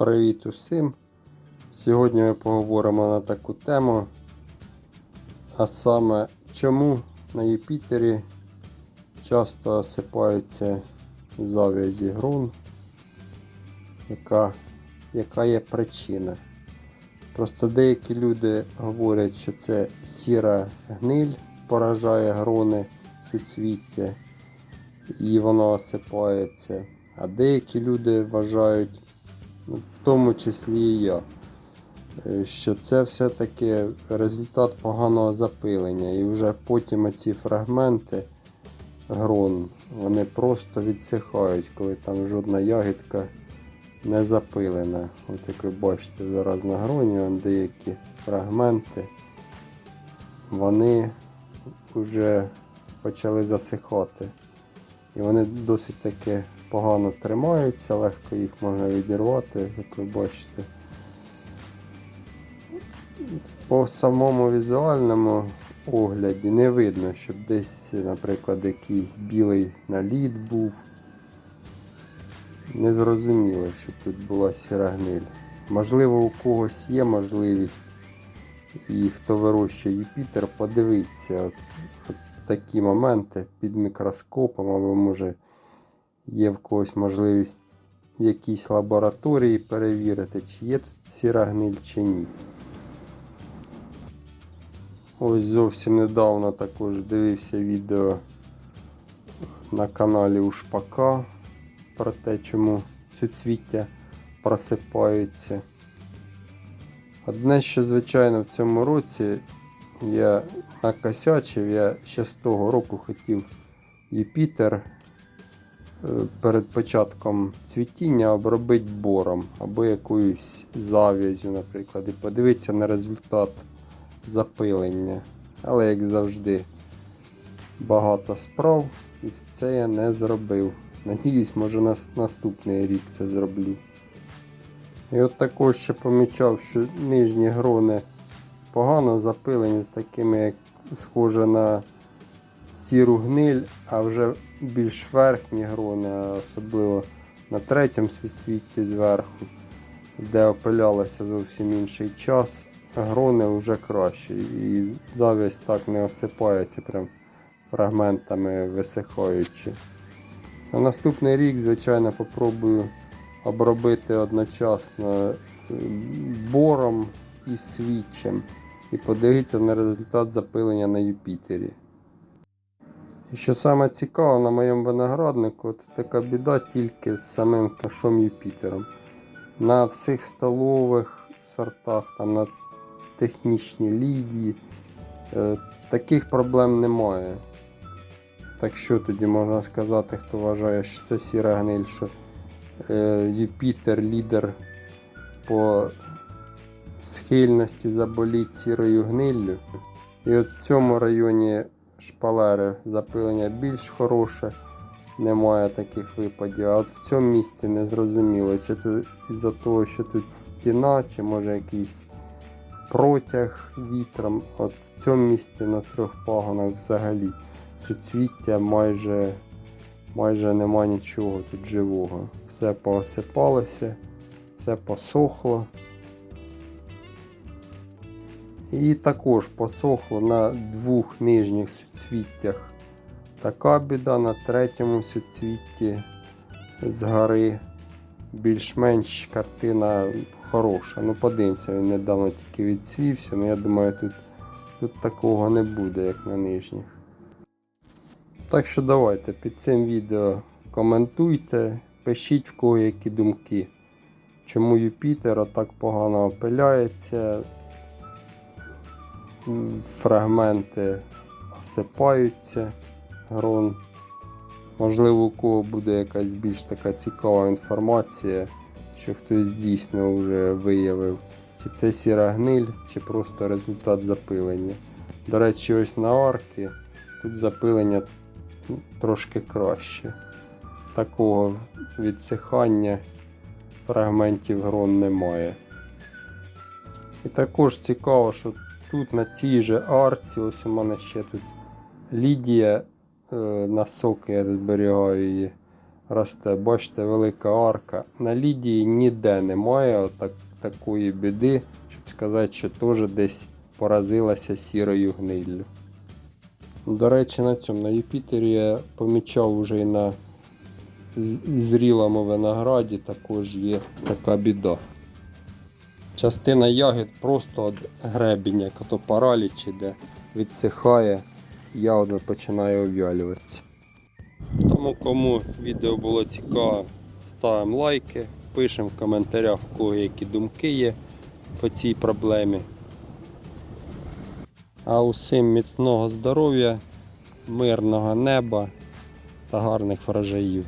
Привіт усім! Сьогодні ми поговоримо на таку тему, а саме чому на Юпітері часто осипаються зав'язі ґрунт, яка, яка є причина. Просто деякі люди говорять, що це сіра гниль поражає грони суцвіття і воно осипається. А деякі люди вважають, в тому числі і я, е, що це все-таки результат поганого запилення. І вже потім оці фрагменти грон, вони просто відсихають, коли там жодна ягідка не запилена. От як ви бачите, зараз на гроні деякі фрагменти, вони вже почали засихати. І вони досить таки погано тримаються, легко їх можна відірвати, як ви бачите. По самому візуальному огляді не видно, щоб десь, наприклад, якийсь білий наліт був. Не зрозуміло, щоб тут була сіра гниль. Можливо, у когось є можливість, і хто вирощує Юпітер, подивитися от, от такі моменти під мікроскопом, або може є в когось можливість в якійсь лабораторії перевірити, чи є тут сіра гниль чи ні. Ось зовсім недавно також дивився відео на каналі у Шпака про те, чому суцвіття просипаються. Одне, що звичайно в цьому році я накосячив, я ще з того року хотів Юпітер е, перед початком цвітіння обробити бором або якоюсь зав'язю, наприклад, і подивитися на результат запилення. Але як завжди, багато справ і це я не зробив. Надіюсь, може на наступний рік це зроблю. І от також ще помічав, що нижні грони погано запилені з такими, як схоже на сіру гниль, а вже більш верхні грони, особливо на третьому світі зверху, де опилялося зовсім інший час, грони вже кращі. І зав'язь так не осипається прям фрагментами висихаючи. На наступний рік, звичайно, попробую обробити одночасно е, бором і свічем і подивитися на результат запилення на Юпітері. І що саме цікаво, на моєму винограднику от така біда тільки з самим кашом Юпітером. На всіх столових сортах, там на технічній лідії е, таких проблем немає. Так що тоді можна сказати, хто вважає, що це сіра гниль, що е, Юпітер лідер по схильності заболіти сірою гниллю. І от в цьому районі шпалери запилення більш хороше, немає таких випадів. А от в цьому місці не зрозуміло, чи то із-за того, що тут стіна, чи може якийсь протяг вітром. От в цьому місці на трьох пагонах взагалі суцвіття майже, майже нема нічого тут живого. Все поосипалося, все посохло. І також посохло на двох нижніх суцвіттях. Така біда на третьому суцвітті згори більш-менш картина хороша. Ну подивимося, він недавно тільки відсвівся, але я думаю, тут, тут такого не буде, як на нижніх. Так що давайте під цим відео коментуйте, пишіть в кого які думки. Чому Юпітер отак погано опиляється, фрагменти осипаються грон. Можливо, у кого буде якась більш така цікава інформація, що хтось дійсно вже виявив, чи це сіра гниль, чи просто результат запилення. До речі, ось на арки тут запилення трошки краще. Такого відсихання фрагментів грон немає. І також цікаво, що тут на цій же арці, ось у мене ще тут Лідія е, на соки, я зберігаю її. росте. Бачите, велика арка. На Лідії ніде немає отак, такої біди, щоб сказати, що теж десь поразилася сірою гниллю. До речі, на цьому на Юпітері я помічав вже і на зрілому винограді також є така біда. Частина ягід просто від гребіння, як ото параліч іде, відсихає, ягода починає обвялюватися. Тому кому відео було цікаво, ставимо лайки, пишемо в коментарях, в кого які думки є по цій проблемі. А усім міцного здоров'я, мирного неба та гарних врожаїв.